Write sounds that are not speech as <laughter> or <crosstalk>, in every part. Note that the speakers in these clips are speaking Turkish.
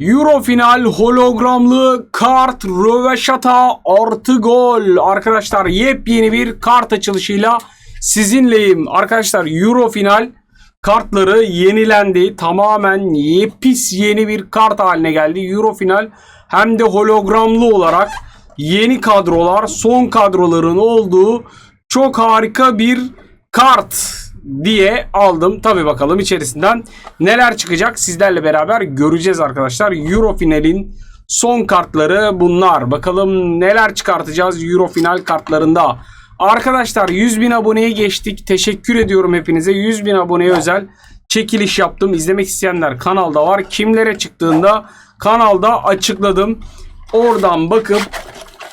Euro final hologramlı kart röveşata artı gol. Arkadaşlar yepyeni bir kart açılışıyla sizinleyim. Arkadaşlar Euro final kartları yenilendi. Tamamen yepis yeni bir kart haline geldi. Euro final hem de hologramlı olarak yeni kadrolar, son kadroların olduğu çok harika bir kart diye aldım. Tabi bakalım içerisinden neler çıkacak sizlerle beraber göreceğiz arkadaşlar. Euro finalin son kartları bunlar. Bakalım neler çıkartacağız Euro final kartlarında. Arkadaşlar 100 bin aboneye geçtik. Teşekkür ediyorum hepinize. 100 bin aboneye özel çekiliş yaptım. İzlemek isteyenler kanalda var. Kimlere çıktığında kanalda açıkladım. Oradan bakıp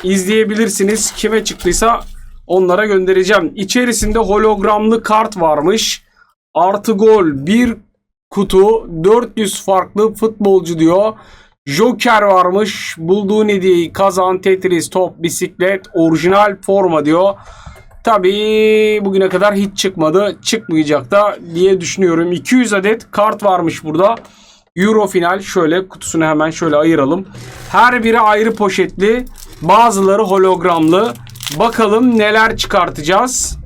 izleyebilirsiniz. Kime çıktıysa onlara göndereceğim. İçerisinde hologramlı kart varmış. Artı gol bir kutu 400 farklı futbolcu diyor. Joker varmış. Bulduğun hediyeyi kazan. Tetris, top, bisiklet, orijinal forma diyor. Tabii bugüne kadar hiç çıkmadı. Çıkmayacak da diye düşünüyorum. 200 adet kart varmış burada. Euro final şöyle kutusunu hemen şöyle ayıralım. Her biri ayrı poşetli. Bazıları hologramlı. Bakalım neler çıkartacağız.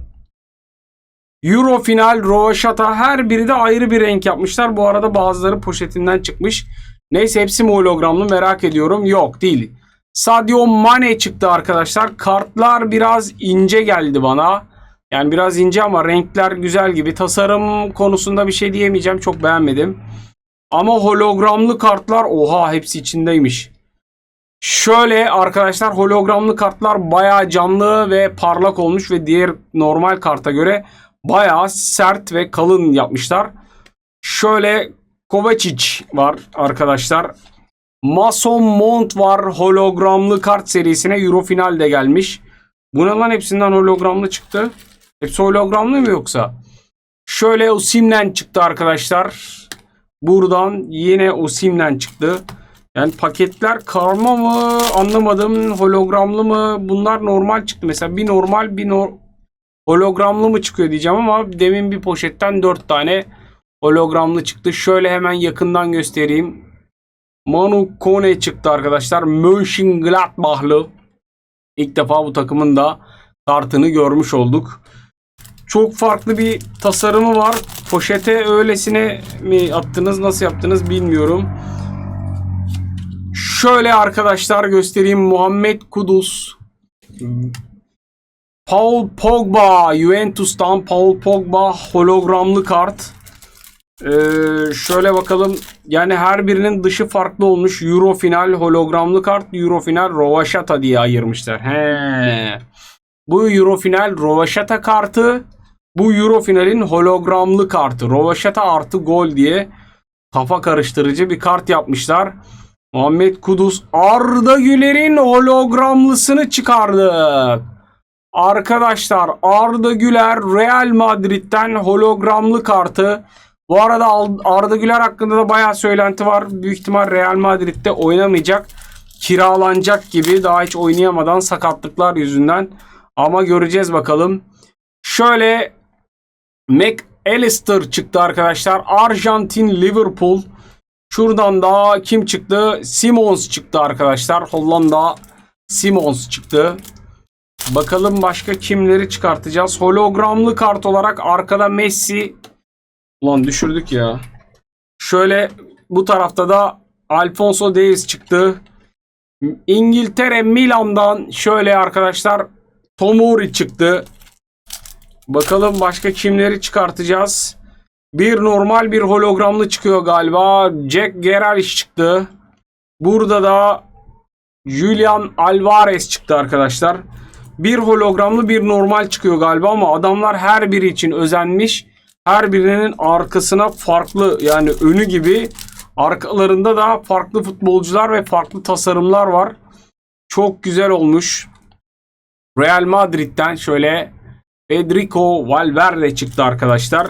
Euro final, Rovaşata her biri de ayrı bir renk yapmışlar. Bu arada bazıları poşetinden çıkmış. Neyse hepsi mi hologramlı merak ediyorum. Yok değil. Sadio Mane çıktı arkadaşlar. Kartlar biraz ince geldi bana. Yani biraz ince ama renkler güzel gibi. Tasarım konusunda bir şey diyemeyeceğim. Çok beğenmedim. Ama hologramlı kartlar oha hepsi içindeymiş. Şöyle arkadaşlar hologramlı kartlar bayağı canlı ve parlak olmuş ve diğer normal karta göre bayağı sert ve kalın yapmışlar. Şöyle Kovacic var arkadaşlar. Mason Mount var hologramlı kart serisine Euro finalde gelmiş. Bu ne lan hepsinden hologramlı çıktı. Hepsi hologramlı mı yoksa? Şöyle Osimhen çıktı arkadaşlar. Buradan yine Osimhen çıktı. Yani paketler karma mı anlamadım. Hologramlı mı? Bunlar normal çıktı. Mesela bir normal bir nor hologramlı mı çıkıyor diyeceğim ama demin bir poşetten 4 tane hologramlı çıktı. Şöyle hemen yakından göstereyim. Manu Kone çıktı arkadaşlar. Mönchengladbach'lı. İlk defa bu takımın da kartını görmüş olduk. Çok farklı bir tasarımı var. Poşete öylesine mi attınız nasıl yaptınız bilmiyorum. Şöyle arkadaşlar göstereyim. Muhammed Kudus. Paul Pogba. Juventus'tan Paul Pogba hologramlı kart. Ee, şöyle bakalım. Yani her birinin dışı farklı olmuş. Euro final hologramlı kart. Euro final Rovaşata diye ayırmışlar. He. Bu Euro final Rovaşata kartı. Bu Euro finalin hologramlı kartı. Rovaşata artı gol diye kafa karıştırıcı bir kart yapmışlar. Muhammed Kudus Arda Güler'in hologramlısını çıkardık. Arkadaşlar Arda Güler Real Madrid'den hologramlı kartı. Bu arada Arda Güler hakkında da bayağı söylenti var. Büyük ihtimal Real Madrid'de oynamayacak. Kiralanacak gibi daha hiç oynayamadan sakatlıklar yüzünden. Ama göreceğiz bakalım. Şöyle McAllister çıktı arkadaşlar. Arjantin Liverpool. Şuradan da kim çıktı? Simons çıktı arkadaşlar. Hollanda Simons çıktı. Bakalım başka kimleri çıkartacağız. Hologramlı kart olarak arkada Messi. Ulan düşürdük ya. Şöyle bu tarafta da Alfonso Davies çıktı. İngiltere Milan'dan şöyle arkadaşlar Tomori çıktı. Bakalım başka kimleri çıkartacağız. Bir normal bir hologramlı çıkıyor galiba. Jack Grealish çıktı. Burada da Julian Alvarez çıktı arkadaşlar. Bir hologramlı bir normal çıkıyor galiba ama adamlar her biri için özenmiş. Her birinin arkasına farklı yani önü gibi arkalarında da farklı futbolcular ve farklı tasarımlar var. Çok güzel olmuş. Real Madrid'den şöyle Federico Valverde çıktı arkadaşlar.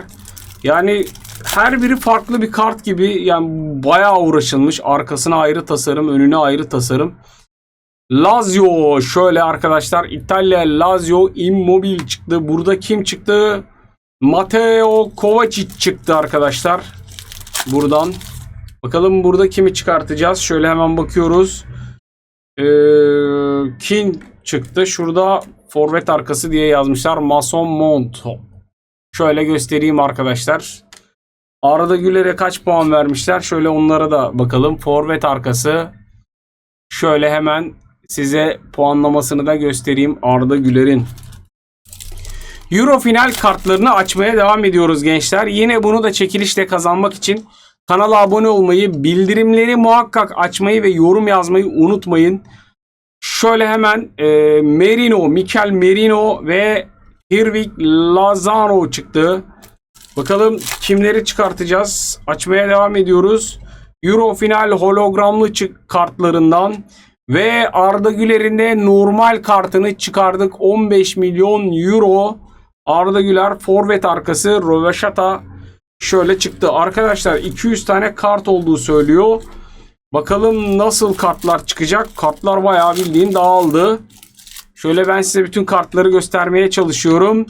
Yani her biri farklı bir kart gibi yani bayağı uğraşılmış. Arkasına ayrı tasarım, önüne ayrı tasarım. Lazio şöyle arkadaşlar İtalya Lazio Immobile çıktı. Burada kim çıktı? Matteo Kovacic çıktı arkadaşlar. Buradan Bakalım burada kimi çıkartacağız? Şöyle hemen bakıyoruz. Ee, King çıktı. Şurada forvet arkası diye yazmışlar. Mason Mount. Şöyle göstereyim arkadaşlar. Arada Güler'e kaç puan vermişler? Şöyle onlara da bakalım. Forvet arkası. Şöyle hemen size puanlamasını da göstereyim Arda Güler'in. Euro final kartlarını açmaya devam ediyoruz gençler. Yine bunu da çekilişle kazanmak için kanala abone olmayı, bildirimleri muhakkak açmayı ve yorum yazmayı unutmayın. Şöyle hemen e, Merino, Mikel Merino ve Hirvik Lazano çıktı. Bakalım kimleri çıkartacağız. Açmaya devam ediyoruz. Euro final hologramlı çık kartlarından ve Arda Güler'in de normal kartını çıkardık. 15 milyon euro. Arda Güler forvet arkası Röveşata şöyle çıktı. Arkadaşlar 200 tane kart olduğu söylüyor. Bakalım nasıl kartlar çıkacak. Kartlar bayağı bildiğin dağıldı. Şöyle ben size bütün kartları göstermeye çalışıyorum.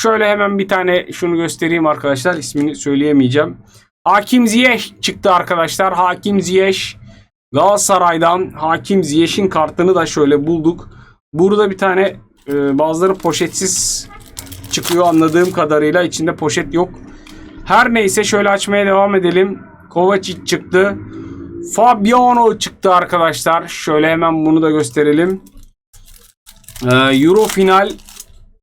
Şöyle hemen bir tane şunu göstereyim arkadaşlar. İsmini söyleyemeyeceğim. Hakim Ziyech çıktı arkadaşlar. Hakim Ziyech Galatasaray'dan Hakim Ziyech'in kartını da şöyle bulduk. Burada bir tane e, bazıları poşetsiz çıkıyor anladığım kadarıyla. içinde poşet yok. Her neyse şöyle açmaya devam edelim. Kovacic çıktı. Fabiano çıktı arkadaşlar. Şöyle hemen bunu da gösterelim. Ee, Euro final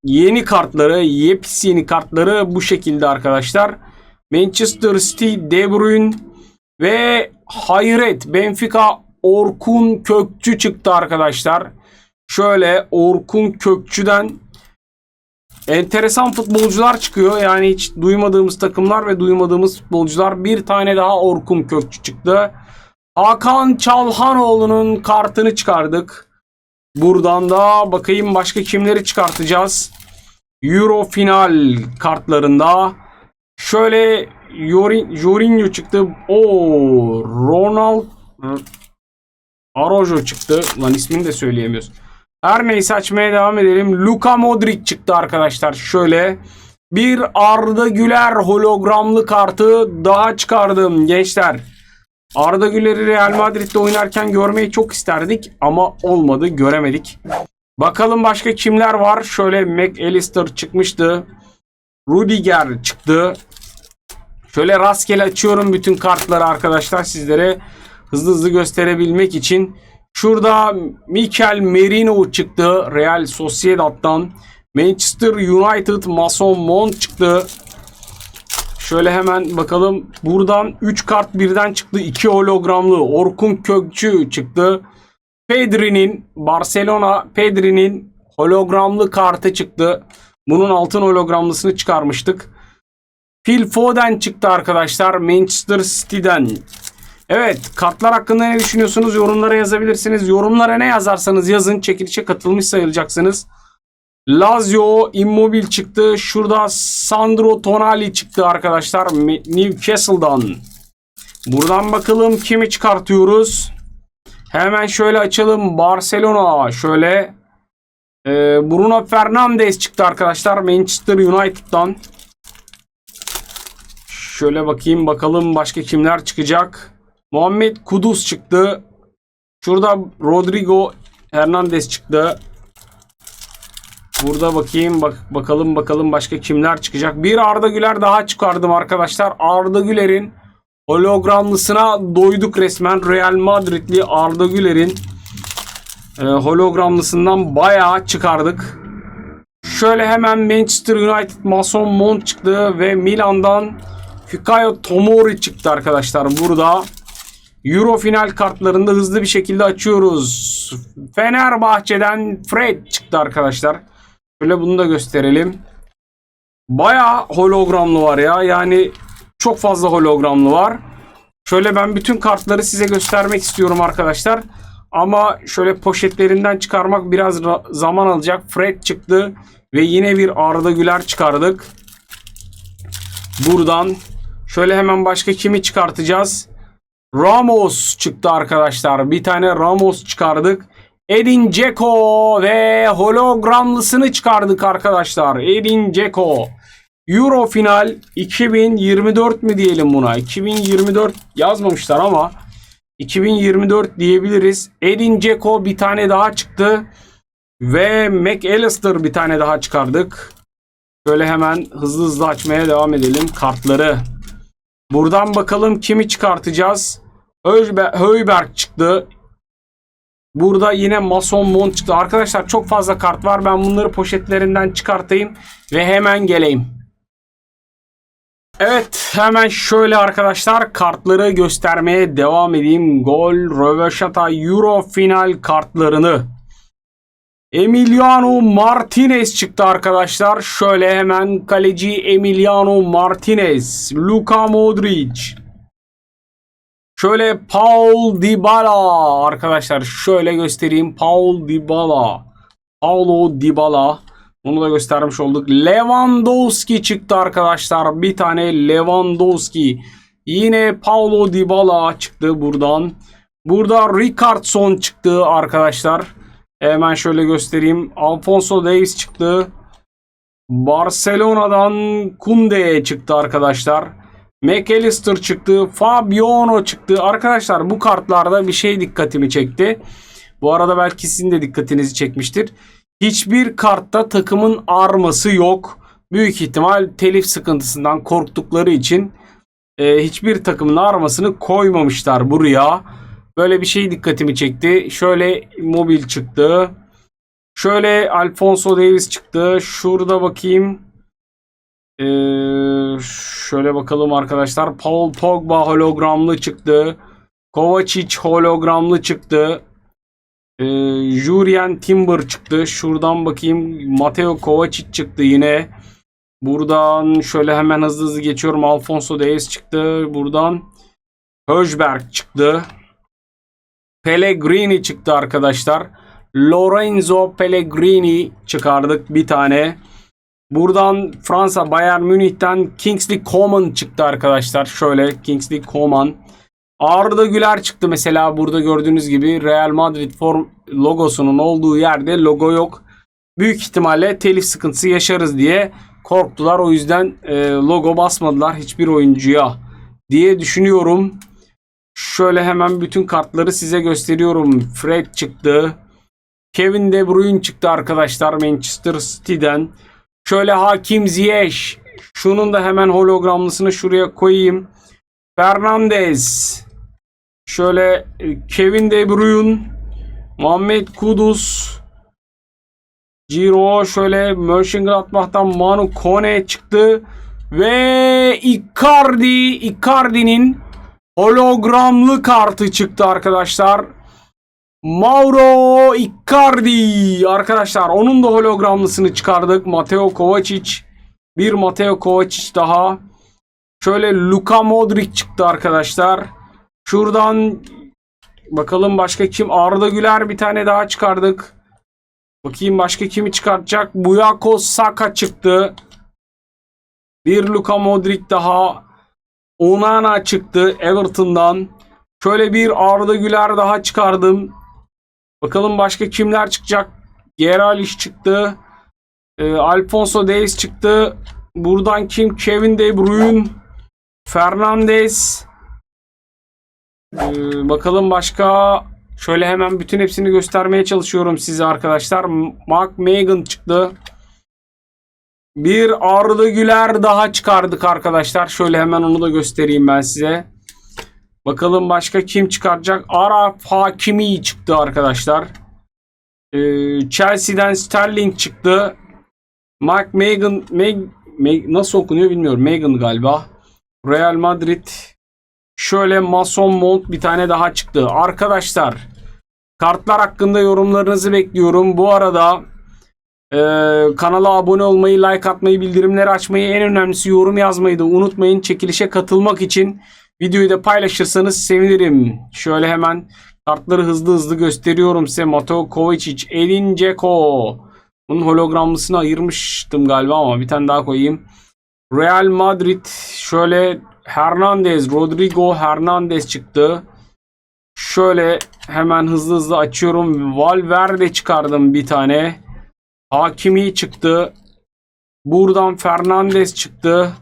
yeni kartları, yepyeni kartları bu şekilde arkadaşlar. Manchester City, De Bruyne ve hayret Benfica Orkun Kökçü çıktı arkadaşlar. Şöyle Orkun Kökçü'den enteresan futbolcular çıkıyor. Yani hiç duymadığımız takımlar ve duymadığımız futbolcular. Bir tane daha Orkun Kökçü çıktı. Hakan Çalhanoğlu'nun kartını çıkardık. Buradan da bakayım başka kimleri çıkartacağız. Euro final kartlarında şöyle Yorin, Jorginho çıktı. O Ronald Arojo çıktı. Lan ismini de söyleyemiyoruz. Her neyse açmaya devam edelim. Luka Modric çıktı arkadaşlar. Şöyle bir Arda Güler hologramlı kartı daha çıkardım gençler. Arda Güler'i Real Madrid'de oynarken görmeyi çok isterdik ama olmadı göremedik. Bakalım başka kimler var? Şöyle McAllister çıkmıştı. Rudiger çıktı. Şöyle rastgele açıyorum bütün kartları arkadaşlar sizlere hızlı hızlı gösterebilmek için. Şurada Mikel Merino çıktı Real Sociedad'dan. Manchester United Mason Mount çıktı. Şöyle hemen bakalım. Buradan 3 kart birden çıktı. 2 hologramlı. Orkun Kökçü çıktı. Pedri'nin Barcelona Pedri'nin hologramlı kartı çıktı. Bunun altın hologramlısını çıkarmıştık. Phil Foden çıktı arkadaşlar Manchester City'den. Evet kartlar hakkında ne düşünüyorsunuz yorumlara yazabilirsiniz. Yorumlara ne yazarsanız yazın çekilişe katılmış sayılacaksınız. Lazio Immobile çıktı. Şurada Sandro Tonali çıktı arkadaşlar Newcastle'dan. Buradan bakalım kimi çıkartıyoruz. Hemen şöyle açalım. Barcelona şöyle. Ee, Bruno Fernandes çıktı arkadaşlar Manchester United'dan. Şöyle bakayım bakalım başka kimler çıkacak. Muhammed Kudus çıktı. Şurada Rodrigo Hernandez çıktı. Burada bakayım bak bakalım bakalım başka kimler çıkacak. Bir Arda Güler daha çıkardım arkadaşlar. Arda Güler'in hologramlısına doyduk resmen. Real Madridli Arda Güler'in e, hologramlısından bayağı çıkardık. Şöyle hemen Manchester United Mason Mount çıktı ve Milan'dan Fikayo Tomori çıktı arkadaşlar burada. Euro final kartlarında hızlı bir şekilde açıyoruz. Fenerbahçe'den Fred çıktı arkadaşlar. Şöyle bunu da gösterelim. Baya hologramlı var ya. Yani çok fazla hologramlı var. Şöyle ben bütün kartları size göstermek istiyorum arkadaşlar. Ama şöyle poşetlerinden çıkarmak biraz zaman alacak. Fred çıktı ve yine bir Arda Güler çıkardık. Buradan şöyle hemen başka kimi çıkartacağız? Ramos çıktı arkadaşlar. Bir tane Ramos çıkardık. Edin Dzeko ve hologramlısını çıkardık arkadaşlar. Edin Dzeko. Euro final 2024 mi diyelim buna? 2024 yazmamışlar ama 2024 diyebiliriz. Edin Dzeko bir tane daha çıktı. Ve McAllister bir tane daha çıkardık. Şöyle hemen hızlı hızlı açmaya devam edelim kartları. Buradan bakalım kimi çıkartacağız. Höybe- Höyberg çıktı. Burada yine Mason Mont çıktı. Arkadaşlar çok fazla kart var. Ben bunları poşetlerinden çıkartayım ve hemen geleyim. Evet hemen şöyle arkadaşlar kartları göstermeye devam edeyim. Gol, Röveşata, Euro final kartlarını. Emiliano Martinez çıktı arkadaşlar. Şöyle hemen kaleci Emiliano Martinez, Luka Modric. Şöyle Paul Dybala arkadaşlar şöyle göstereyim. Paul Dybala. Paulo Dybala. Bunu da göstermiş olduk. Lewandowski çıktı arkadaşlar. Bir tane Lewandowski. Yine Paulo Dybala çıktı buradan. Burada Richardson çıktı arkadaşlar. Hemen şöyle göstereyim. Alfonso Davies çıktı. Barcelona'dan Kunde çıktı arkadaşlar. McAllister çıktı. Fabiano çıktı. Arkadaşlar bu kartlarda bir şey dikkatimi çekti. Bu arada belki sizin de dikkatinizi çekmiştir. Hiçbir kartta takımın arması yok. Büyük ihtimal telif sıkıntısından korktukları için e, hiçbir takımın armasını koymamışlar buraya. Böyle bir şey dikkatimi çekti. Şöyle mobil çıktı. Şöyle Alfonso Davis çıktı. Şurada bakayım. Ee, şöyle bakalım arkadaşlar. Paul Pogba hologramlı çıktı. Kovacic hologramlı çıktı. Ee, Jurien Timber çıktı. Şuradan bakayım. Mateo Kovacic çıktı yine. Buradan şöyle hemen hızlı hızlı geçiyorum. Alfonso Davis çıktı. Buradan Höjberg çıktı. Pellegrini çıktı arkadaşlar. Lorenzo Pellegrini çıkardık bir tane. Buradan Fransa Bayern Münih'ten Kingsley Coman çıktı arkadaşlar. Şöyle Kingsley Coman. Arda Güler çıktı mesela burada gördüğünüz gibi Real Madrid form logosunun olduğu yerde logo yok. Büyük ihtimalle telif sıkıntısı yaşarız diye korktular. O yüzden e, logo basmadılar hiçbir oyuncuya diye düşünüyorum. Şöyle hemen bütün kartları size gösteriyorum. Fred çıktı. Kevin De Bruyne çıktı arkadaşlar Manchester City'den. Şöyle Hakim Ziyech. Şunun da hemen hologramlısını şuraya koyayım. Fernandez. Şöyle e, Kevin De Bruyne. Muhammed Kudus. Ciro şöyle Mönchengladbach'tan Manu Kone çıktı. Ve Icardi. Icardi'nin hologramlı kartı çıktı arkadaşlar. Mauro Icardi arkadaşlar onun da hologramlısını çıkardık. Mateo Kovacic bir Mateo Kovacic daha. Şöyle Luka Modric çıktı arkadaşlar. Şuradan bakalım başka kim? Arda Güler bir tane daha çıkardık. Bakayım başka kimi çıkartacak? Buyako Saka çıktı. Bir Luka Modric daha. Onana çıktı Everton'dan. Şöyle bir Arda Güler daha çıkardım. Bakalım başka kimler çıkacak? Geralish çıktı. Ee, Alfonso Davies çıktı. Buradan kim? Kevin De Bruyne. Fernandez. Ee, bakalım başka. Şöyle hemen bütün hepsini göstermeye çalışıyorum size arkadaşlar. Mark Megan çıktı. Bir Arda Güler daha çıkardık arkadaşlar. Şöyle hemen onu da göstereyim ben size. Bakalım başka kim çıkaracak? Araf Hakimi çıktı arkadaşlar. Ee, Chelsea'den Sterling çıktı. Mark Megan Meg, Meg- nasıl okunuyor bilmiyorum. Megan galiba. Real Madrid. Şöyle Mason Mount bir tane daha çıktı. Arkadaşlar kartlar hakkında yorumlarınızı bekliyorum. Bu arada ee, kanala abone olmayı, like atmayı, bildirimleri açmayı, en önemlisi yorum yazmayı da unutmayın. Çekilişe katılmak için videoyu da paylaşırsanız sevinirim. Şöyle hemen kartları hızlı hızlı gösteriyorum size. Mateo Kovacic, Edin Dzeko. Bunun hologramlısını ayırmıştım galiba ama bir tane daha koyayım. Real Madrid şöyle Hernandez, Rodrigo Hernandez çıktı. Şöyle hemen hızlı hızlı açıyorum. Valverde çıkardım bir tane. Hakimi çıktı. Buradan Fernandez çıktı.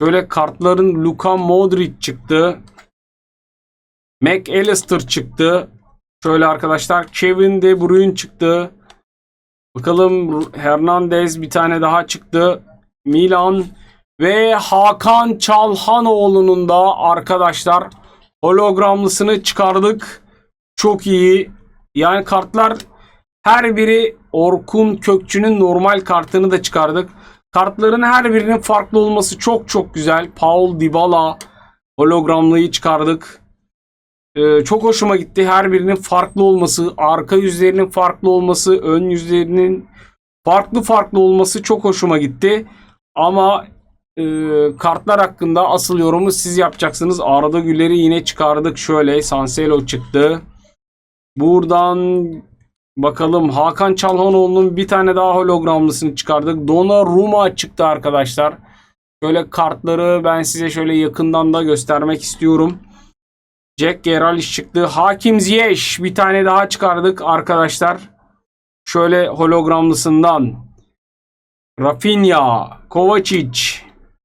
Böyle kartların Luka Modric çıktı. McAllister çıktı. Şöyle arkadaşlar Kevin De Bruyne çıktı. Bakalım Hernandez bir tane daha çıktı. Milan ve Hakan Çalhanoğlu'nun da arkadaşlar hologramlısını çıkardık. Çok iyi. Yani kartlar her biri Orkun Kökçü'nün normal kartını da çıkardık. Kartların her birinin farklı olması çok çok güzel. Paul Dybala hologramlıyı çıkardık. Ee, çok hoşuma gitti. Her birinin farklı olması, arka yüzlerinin farklı olması, ön yüzlerinin farklı farklı olması çok hoşuma gitti. Ama e, kartlar hakkında asıl yorumu siz yapacaksınız. Arada Güler'i yine çıkardık. Şöyle Sanselo çıktı. Buradan bakalım Hakan Çalhanoğlu'nun bir tane daha hologramlısını çıkardık. Donnarumma çıktı arkadaşlar. Şöyle kartları ben size şöyle yakından da göstermek istiyorum. Jack Grealish çıktı. Hakim Ziyech bir tane daha çıkardık arkadaşlar. Şöyle hologramlısından. Rafinha, Kovacic,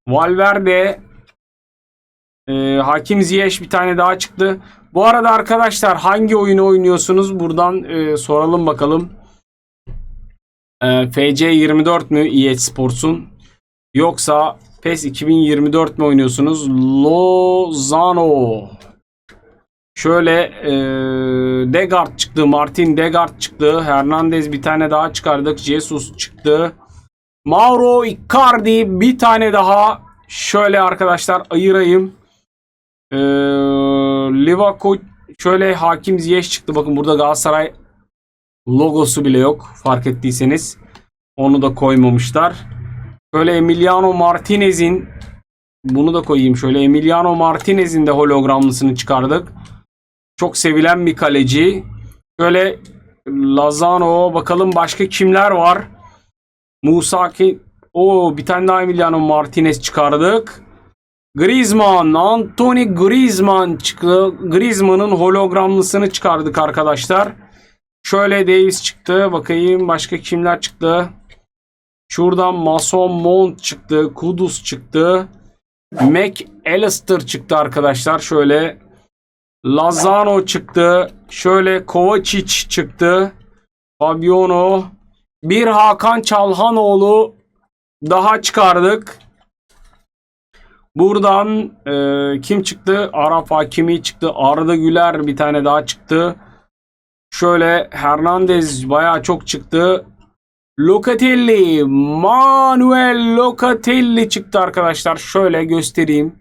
Valverde, e, Hakim Ziyech bir tane daha çıktı. Bu arada arkadaşlar hangi oyunu oynuyorsunuz? Buradan e, soralım bakalım. E, FC 24 mü EA Sports'un? Yoksa PES 2024 mi oynuyorsunuz? Lozano. Şöyle e, Degard çıktı. Martin Degard çıktı. Hernandez bir tane daha çıkardık. Jesus çıktı. Mauro Icardi bir tane daha. Şöyle arkadaşlar ayırayım. E, Livakovic şöyle Hakim Ziyech çıktı. Bakın burada Galatasaray logosu bile yok. Fark ettiyseniz. Onu da koymamışlar. Şöyle Emiliano Martinez'in bunu da koyayım şöyle. Emiliano Martinez'in de hologramlısını çıkardık. Çok sevilen bir kaleci. Şöyle Lazano bakalım başka kimler var? Musa ki o bir tane daha Emiliano Martinez çıkardık. Griezmann, Anthony Griezmann çıktı. Griezmann'ın hologramlısını çıkardık arkadaşlar. Şöyle Davis çıktı. Bakayım başka kimler çıktı? Şuradan Mason Mount çıktı. Kudus çıktı. McAllister çıktı arkadaşlar. Şöyle Lazano çıktı. Şöyle Kovacic çıktı. Fabiano. Bir Hakan Çalhanoğlu daha çıkardık. Buradan e, kim çıktı? Arap Hakimi çıktı. Arda Güler bir tane daha çıktı. Şöyle Hernandez bayağı çok çıktı. Locatelli, Manuel Locatelli çıktı arkadaşlar. Şöyle göstereyim.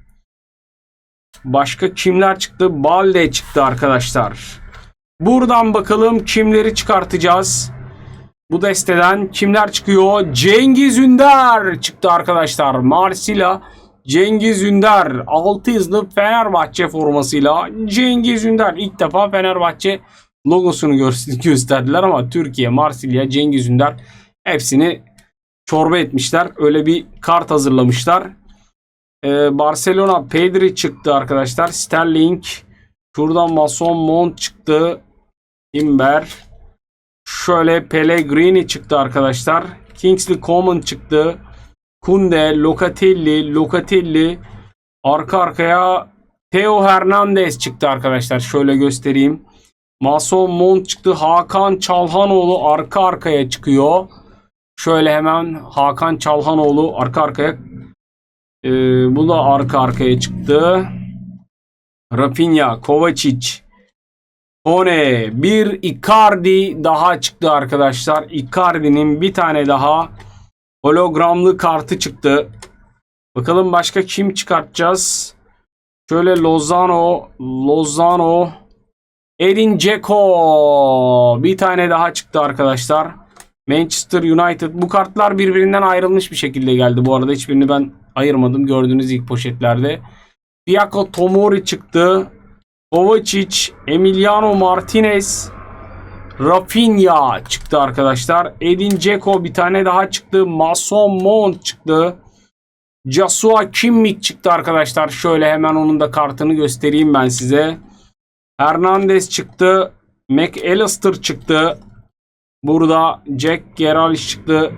Başka kimler çıktı? Balde çıktı arkadaşlar. Buradan bakalım kimleri çıkartacağız. Bu desteden kimler çıkıyor? Cengiz Ünder çıktı arkadaşlar. Marsilya Cengiz Ünder 6 hızlı Fenerbahçe formasıyla Cengiz Ünder ilk defa Fenerbahçe logosunu gö- <laughs> gösterdiler ama Türkiye, Marsilya, Cengiz Ünder hepsini çorba etmişler. Öyle bir kart hazırlamışlar. Ee, Barcelona Pedri çıktı arkadaşlar. Sterling. Şuradan Mason Mount çıktı. Timber. Şöyle Pellegrini çıktı arkadaşlar. Kingsley Coman çıktı. Kunde, Locatelli, Locatelli. Arka arkaya Theo Hernandez çıktı arkadaşlar. Şöyle göstereyim. Mason Mount çıktı. Hakan Çalhanoğlu arka arkaya çıkıyor. Şöyle hemen Hakan Çalhanoğlu arka arkaya ee, bu da arka arkaya çıktı. Rafinha, Kovacic, Kone, bir Icardi daha çıktı arkadaşlar. Icardi'nin bir tane daha hologramlı kartı çıktı. Bakalım başka kim çıkartacağız? Şöyle Lozano, Lozano, Edin Dzeko bir tane daha çıktı arkadaşlar. Manchester United. Bu kartlar birbirinden ayrılmış bir şekilde geldi. Bu arada hiçbirini ben ayırmadım. Gördüğünüz ilk poşetlerde. Fiaco Tomori çıktı. Kovacic, Emiliano Martinez, Rafinha çıktı arkadaşlar. Edin Dzeko bir tane daha çıktı. Mason Mount çıktı. Joshua Kimmich çıktı arkadaşlar. Şöyle hemen onun da kartını göstereyim ben size. Hernandez çıktı. McAllister çıktı. Burada Jack Grealish çıktı.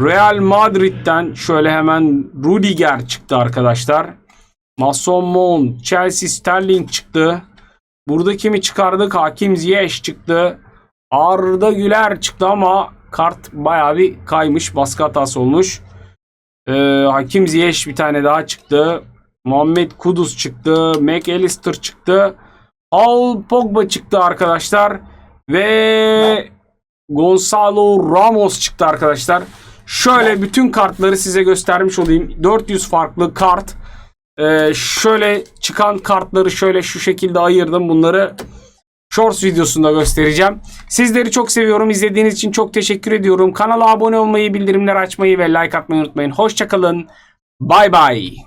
Real Madrid'den şöyle hemen Rudiger çıktı arkadaşlar. Mason Mount, Chelsea Sterling çıktı. Burada kimi çıkardık? Hakim Ziyech çıktı. Arda Güler çıktı ama kart bayağı bir kaymış. Baskı hatası olmuş. Ee, Hakim Ziyech bir tane daha çıktı. Muhammed Kudus çıktı. McAllister çıktı. Paul Pogba çıktı arkadaşlar. Ve Gonzalo Ramos çıktı arkadaşlar. Şöyle bütün kartları size göstermiş olayım. 400 farklı kart. Ee, şöyle çıkan kartları şöyle şu şekilde ayırdım. Bunları Shorts videosunda göstereceğim. Sizleri çok seviyorum. İzlediğiniz için çok teşekkür ediyorum. Kanala abone olmayı, bildirimler açmayı ve like atmayı unutmayın. Hoşçakalın. Bay bay.